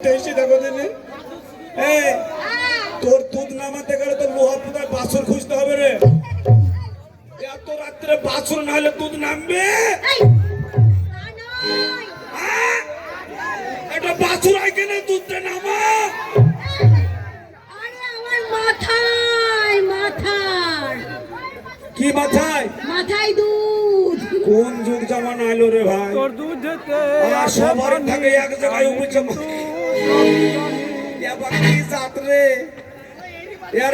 এসে দেখো দিনে তোর দুধ নামাতে গেলে তো লোহা পোতায় বাছুর খুঁজতে হবে রে। এত রাত্রে বাছুর না হলে দুধ নামবে? হ্যাঁ? একটা বাছুর আই কেন দুধটা নামা? আরে আমার মাথায় মাথায় কি মাথায়? মাথায় দুধ। কোন যুগ জামানা আইলো রে ভাই? তোর দুধেতে আর সবার থাকে এক জায়গায় উপচে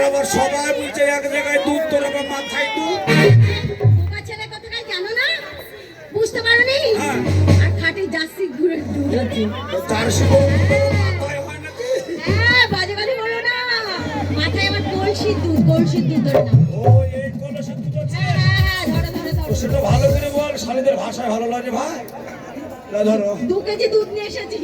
আবার সবাই বলছে এক জায়গায় দুধ তোর আবার মাথায় দুধ না বুঝতে পারোনি। আর খাটে জার্সি ঘুরে দুধ হচ্ছে চারশো মাথায় হয় বাজে না মাথায় আমার কলসির দুধ কলসির দুধ ধরে কলসে আছে হ্যাঁ হ্যাঁ বল শালিদের ভাষায় ভালো লাগে ভাই ধরো দু কেজি দুধ নিয়ে এসেছি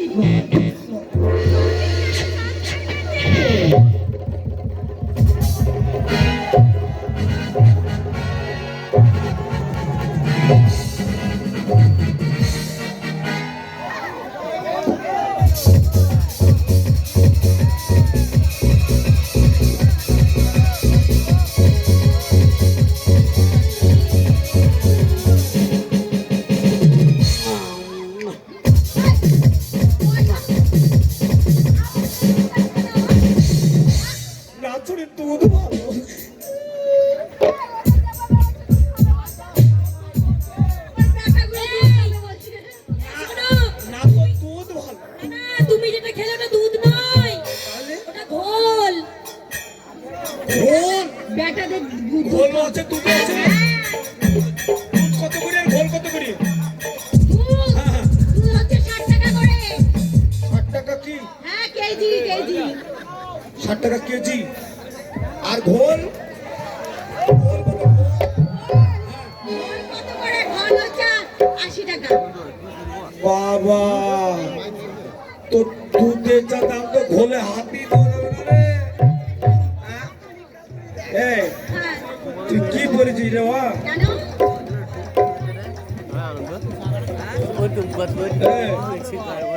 ঘোল আছে দুধ আছে? দুধ কত করে? আর ঘোল কত করে? হ্যাঁ, হ্যাঁ। ষাট টাকা হ্যাঁ কেজি। আর ঘোল?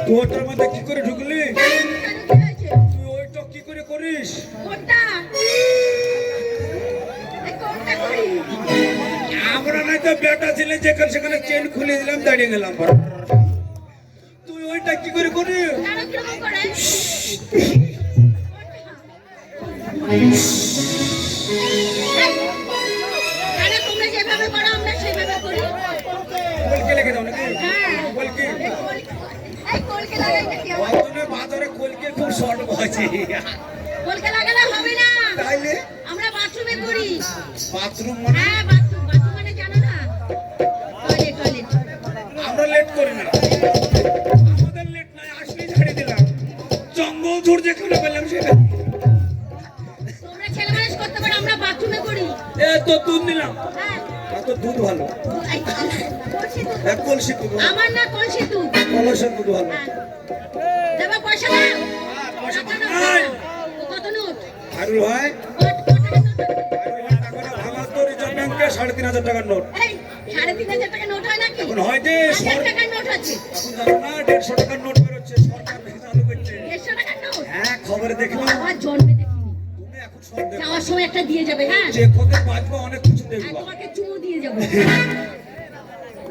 তুই ওটার মধ্যে কি করে ঢুকলি? তুই ওইটা কি করে করিস? আমরা নাই তো বেটা ছিলে যেখানে সেখানে চেন খুলে দিলাম দাঁড়িয়ে গেলাম তুই ওইটা কি করে করিস জানো কীরকম লিখে দাও নাকি? হ্যাঁ। কলকে? বাজারে কলকে খুব শর্ট বাজে কলকে লাগালে হবে না। তাইলে? আমরা বাথরুমে করি। বাথরুম মানে? হ্যাঁ বাথরুম বাথরুম মানে জানো না? Toilet toilet. আমরা লেট করি না। আমাদের লেট নাই আসলেই ছাড়িয়ে দিলাম। জঙ্গল ঝুড় যেখানে পেলাম সেটা তোমরা ছেলে মানুষ করতে পারো আমরা বাথরুমে করি। এ তো দুধ নিলাম। হ্যাঁ। দুধ ভালো। এক কলসি দুধ আমার না কলসি দুধ কলসের দুধ ভালো। হ্যাঁ। দেবা পয়সা দাও। হ্যাঁ, পয়সা নাই। কত নোট? হারুল ভাই। কত কত টাকা নোট? হারুল ভাই টাকা না ভাঙা তো রিজার্ভ ব্যাংকে সাড়ে তিন হাজার টাকার নোট। সাড়ে তিন হাজার টাকা নোট হয় নাকি? এখন হয় যে টাকার নোট আছে জানো না দেড়শো টাকার নোট বেরোচ্ছে সরকার চালু করছে। দেড়শো টাকার নোট? হ্যাঁ খবরে দেখলাম আমার জন্মে সন্দেহ যাওয়ার সময় একটা দিয়ে যাবে হ্যাঁ। যে কবে বাঁচবো অনেক কিছু দেখব। তোমাকে চুমু দিয়ে যাব।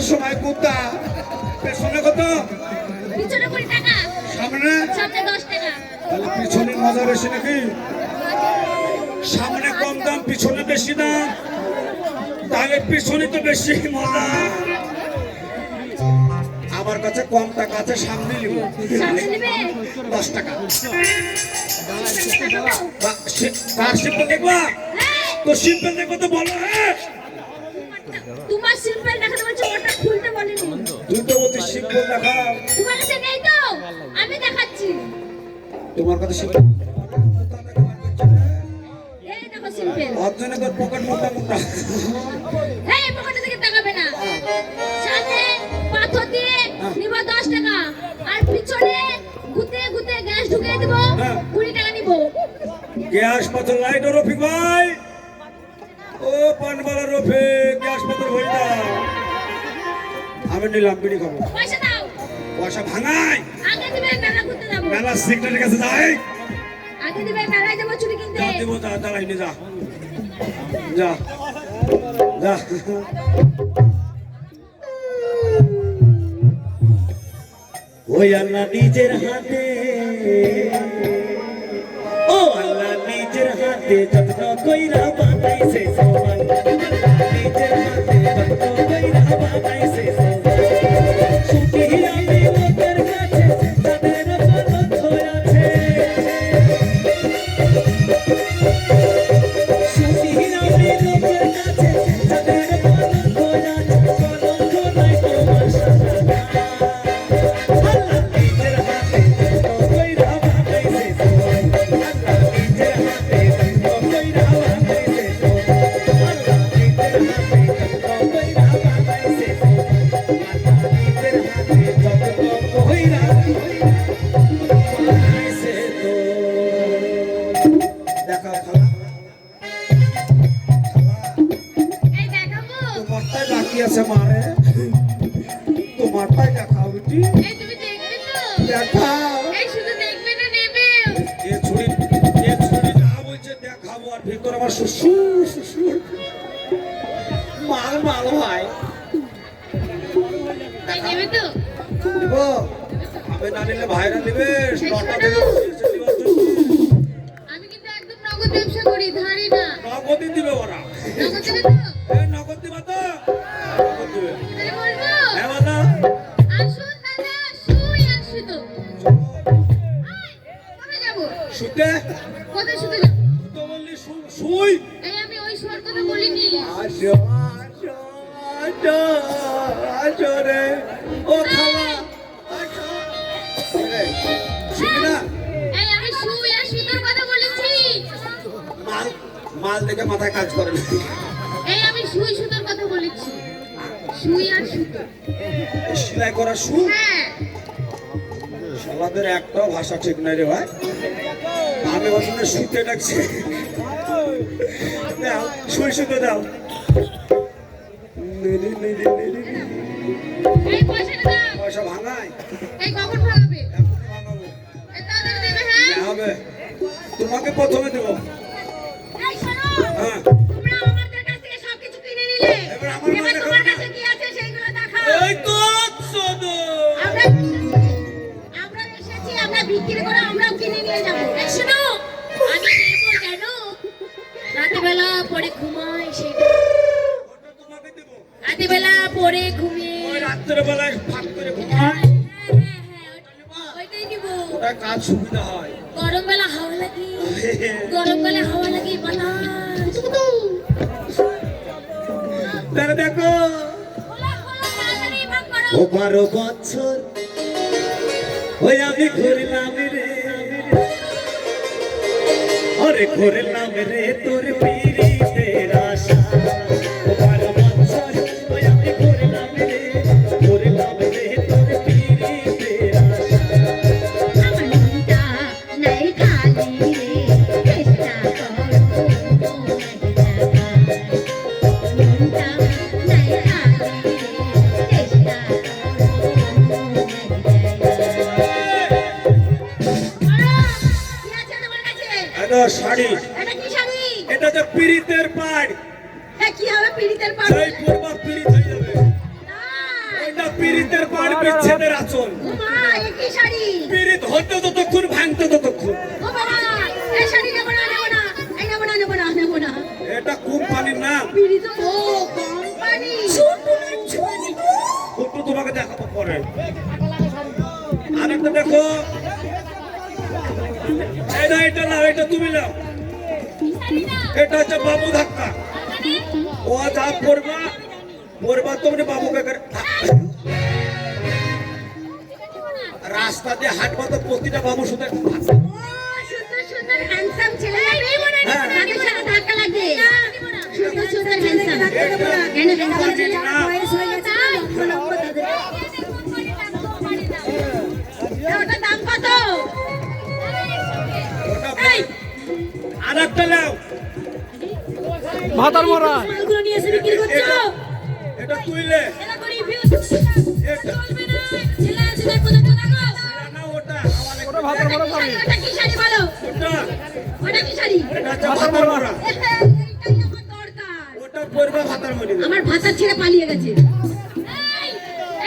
মুদ্রা পেছনে কত? পিছনে টাকা। সামনে? সামনে দশ টাকা। তাহলে পিছনে মজা বেশি নাকি? সামনে কম দাম পিছনে বেশি দাম। তাহলে পিছনে তো বেশি মজা। আমার কাছে কম টাকা আছে সামনে নিব। দশ টাকা। কার সিম্পল দেখবা? তো সিম্পল দেখব তো বলো হ্যাঁ? তোমার সিম্পল দেখাতে বলছি ওটা খুলতে বলিনি। তুই তো বলছিস সিম্পল দেখাও তোমার কাছে নেই তো? আমি দেখাচ্ছি। তোমার কাছে সিম্পল এই দেখো ওর জন্য তোর পকেট মোটা মোটা। এই পকেটে থেকে তাকাবে না। সামনে পাথর দিয়ে নিব দশ টাকা। আর পিছনে গুতে গুতে গ্যাস ঢুকিয়ে দিব হ্যাঁ। কুড়ি টাকা নিব। গ্যাস পাথর লাইট ও রফিক ভাই। ও পানবালা রফিক গ্যাস না আমি নিলাম বিড়ি খাব। পয়সা ভাঙাই। মেলা যাব। কাছে যাই। আগে দিবে মেলায় যাব চুরি কিনতে। যা দেবো যা দাঁড়াই নে যা। যা যা। ওই আল্লাহ নিজের হাতে নিজের হাতে যত্ন কইরা বানাইছে সবাই নিজের হাতে যত্ন কইরা বানাইছে আছে মারে। তোমারটাই দেখাও বেটি এই তুমি দেখবে তো। দেখাও এই শুধু দেখবে না নেবে। এ ছুরি এ ছুরি যা বলছে দেখাবো আর ভিতরে আমার শ্বশুর শ্বশুর। মাল মাল তো? আমি না নিলে ভাইরা নিবে। নটা থেকে বসিয়েছে দিবার জন্য। আমি কিন্তু একদম নগদ ব্যবসা করি ধারি না। নগদই দিবে ওরা। নগদ দেবে শুতে কোথায় শুতে যাব তো বললি শুই এই আমি ওই শোয়ার কথা বলিনি। আসো আসো আসো আসো রে। ও খালা আসো না? এই আমি শুই আর কথা বলেছি। মাল মাল দেখে মাথায় কাজ করে না। এই আমি শুই কথা বলেছি। শুই আর সুতো। সেলাই করা শু হ্যাঁ। শালাদের একটাও ভাষা ঠিক নাই রে ভাই। আমি বসনে শুতে ডাকছি। দাও শুই শুতে দাও। পয়সা দেবে হ্যাঁ? হবে। তোমাকে প্রথমে দেবো। হ্যাঁ। এবার আমার এবার মাঝে তোমার খাবে না। কাছে কি আছে সেইগুলো দেখাও। এই তো আমরা আমরা এসেছি আমরা বিক্রি করে আমরাও কিনে নিয়ে যাব। শোনো রাতেবেলা পরে ঘুমাই সেটা পরে ঘুমিয়ে ওই বেলায় ফাঁক করে ঘুমাই হ্যাঁ হ্যাঁ হ্যাঁ ওটা- ওইটাই নিবো। ওটা কাজ সুবিধা হয়? গরম বেলা হাওয়া লাগে গরম বেলা হাওয়া লাগে বাতাস। দেখো। ও বারো বছর। ওই আমি ঘুরলাম রে আরে ঘুরলাম রে তোর পিড়িতের ও কোম্পানি একটু তোমাকে দেখাবো পরে। আরেকটা দেখো। এই না এটা নাও এটা তুমি নাও। এটা হচ্ছে বাবু ধাক্কা। ও যা পড়বা পড়বা তোমরা বাবুকে করে রাস্তা দিয়ে হাঁটবা তো প্রতিটা বাবু শুধু ও সুন্দর সুন্দর হ্যান্ডসাম হ্যান্ডসাম বয়স হয়ে গেছে তাদের দাম কত আর একটা নাও ভাতার মরা। মালগুলো নিয়ে এসে বিক্রি করছ এটা তুইলে। এটা করি ভিউজ এটা চলবে না ছেলে আছে দেখো দেখো দেখো না ওটা। ওটা ভাতার মরা ওটা কি শাড়ি বলো? ওটা। ওটা কি শাড়ি এটা ভাতার মরা। আমার ভাতার ছেড়ে পালিয়ে গেছে।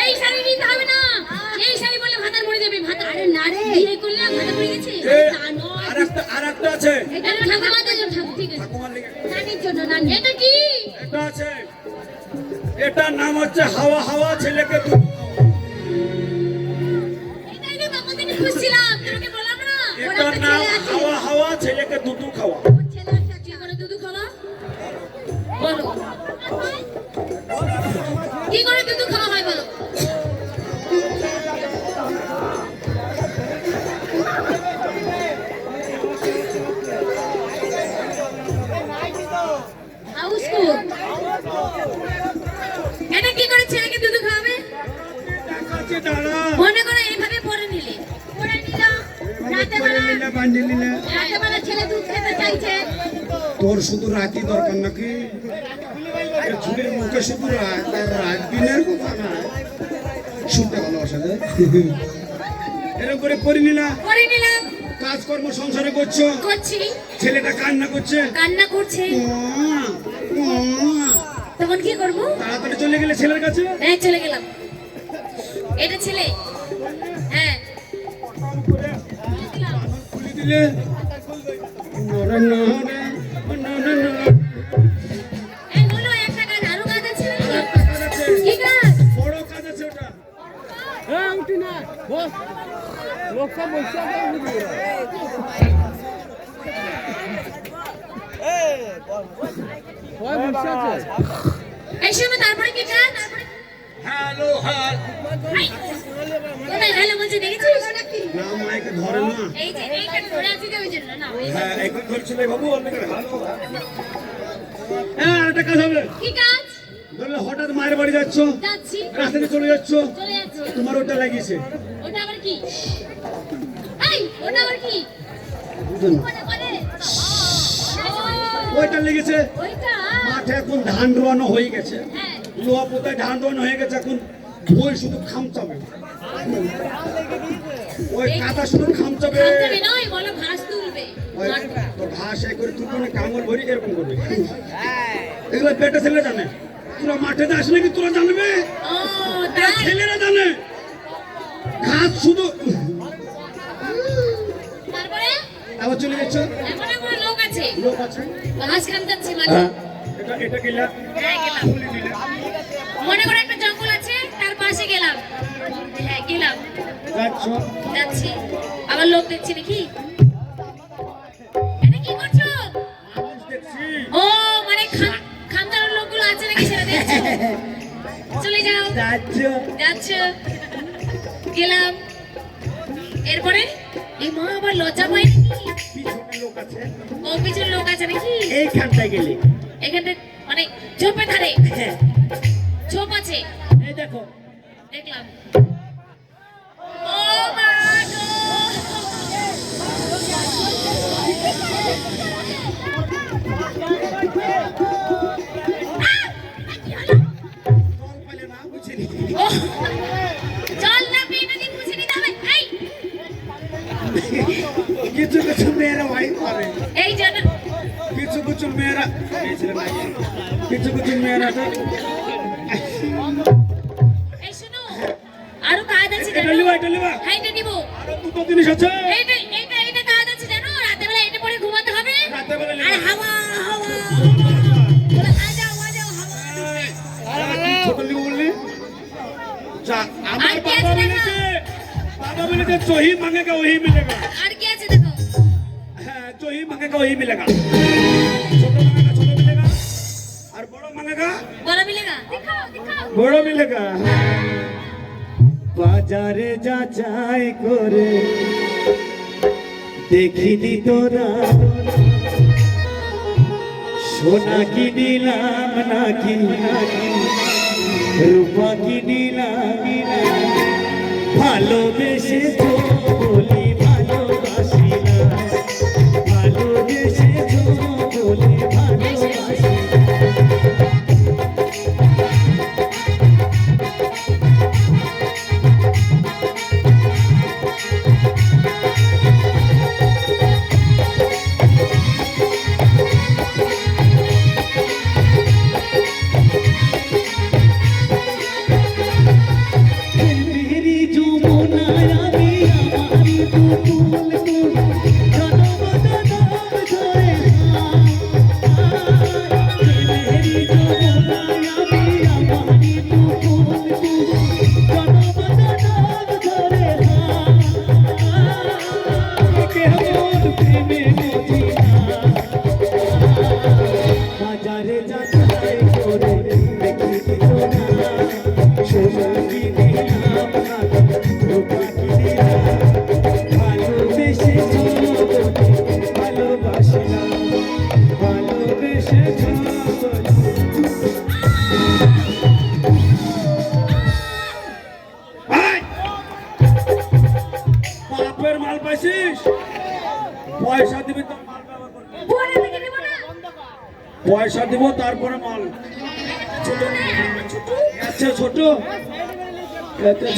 এই শাড়ি নিতে হবে না। এই শাড়ি বলে ভাতার মরে যাবে। ভাতা আরে না রে। বিয়ে করলে ভাতার মরে গেছে? আর একটা আর একটা আছে। এটা ঠাকুমাদের জন্য ঠাকুর ঠিক আছে নানির জন্য নানি এটা কি? এটা আছে। এটার নাম হচ্ছে হাওয়া হাওয়া ছেলেকে দুধ এটার নাম হাওয়া হাওয়া ছেলেকে দুধু খাওয়া। এটা কি করে ছেলেকে দুধু খাওয়াবে? মনে করো এইভাবে পরে নিলে। পরে নিলাম রাতে বেলা নিলে বান্ডি নিলে। রাতে বেলা ছেলে দুধ খেতে চাইছে। তোর শুধু রাতি দরকার নাকি? এ ঝুলির মুখে শুধু রাত রাত দিনের কথা না। শুনতে ভালোবাসা যায় এরকম করে নিলা। নিলাম। কাজকর্ম সংসারে করছ। করছি। ছেলেটা কান্না করছে। কান্না করছে। তখন কি করব? তাড়াতাড়ি চলে গেলে ছেলের কাছে? হ্যাঁ চলে গেলাম। এটা ছেলে। হ্যাঁ। দিলে হ্যাঁ একটা কাজ হবে। কি কাজ? ধরলে হঠাৎ মায়ের বাড়ি যাচ্ছ যাচ্ছি। রাস্তাতে চলে যাচ্ছ চলে যাচ্ছি। তোমার ওটা লাগিয়েছে। ওটা আবার কি? এই ওটা আবার কি? বুঝলেন না? ওটা করে ওইটা লেগেছে। মাঠে এখন ধান রোয়ানো হয়ে গেছে। হ্যাঁ। লোয়া পোতায় ধান রোয়ানো হয়ে গেছে এখন ওই শুধু খামচাবে। ওই কাদা শুধু খামচাবে। খামচাবে নয় বলো ঘাস তুলবে ওই তো ঘাস এ করে তুলবে না কামড় ভরি এরকম করবে? এগুলো পেটে ছেলে জানে। তোরা মাঠে যাস নাকি তোরা জানবে? ও এরা তাই ছেলেরা জানে। ঘাস শুধু আবার চলে যাচ্ছ? লোক আছে। লোক আছে? ঘাস মানে এটা এটা গেলা হ্যাঁ গেলাম। মনে করো একটা জঙ্গল আছে তার পাশে গেলাম। হ্যাঁ গেলাম। যাচ্ছ? যাচ্ছি। আবার লোক দেখছি নাকি যাচ্ছ? যাচ্ছ। গেলাম। এরপরে এই মা আবার লজ্জা লোক আছে। ও পিছনে লোক আছে নাকি? এইখানটায় গেলে। এখানটা মানে ঝোপে ধারে। হ্যাঁ। ঝোপ আছে। এই দেখো। দেখলাম। ও মা গো। কিছু কিছু মেয়েরা ভাই পারে এই জন্য কিছু কিছু মেয়েরা কিছু কিছু মেয়েরা তো আরও কাজ আছে এটা নিবা। আরও দুটো জিনিস আছে। बेटे जो ही मांगेगा वही मिलेगा और क्या चाहिए देखो जो ही मांगेगा वही मिलेगा छोटा मांगेगा छोटा मिलेगा और बड़ा मांगेगा बड़ा मिलेगा दिखाओ दिखाओ बड़ा मिलेगा বাজারে যা চাই করে দেখিনি তোরা সোনা কি নিলাম নাকি রূপা কি নিলাম ভালোবেসে করে entre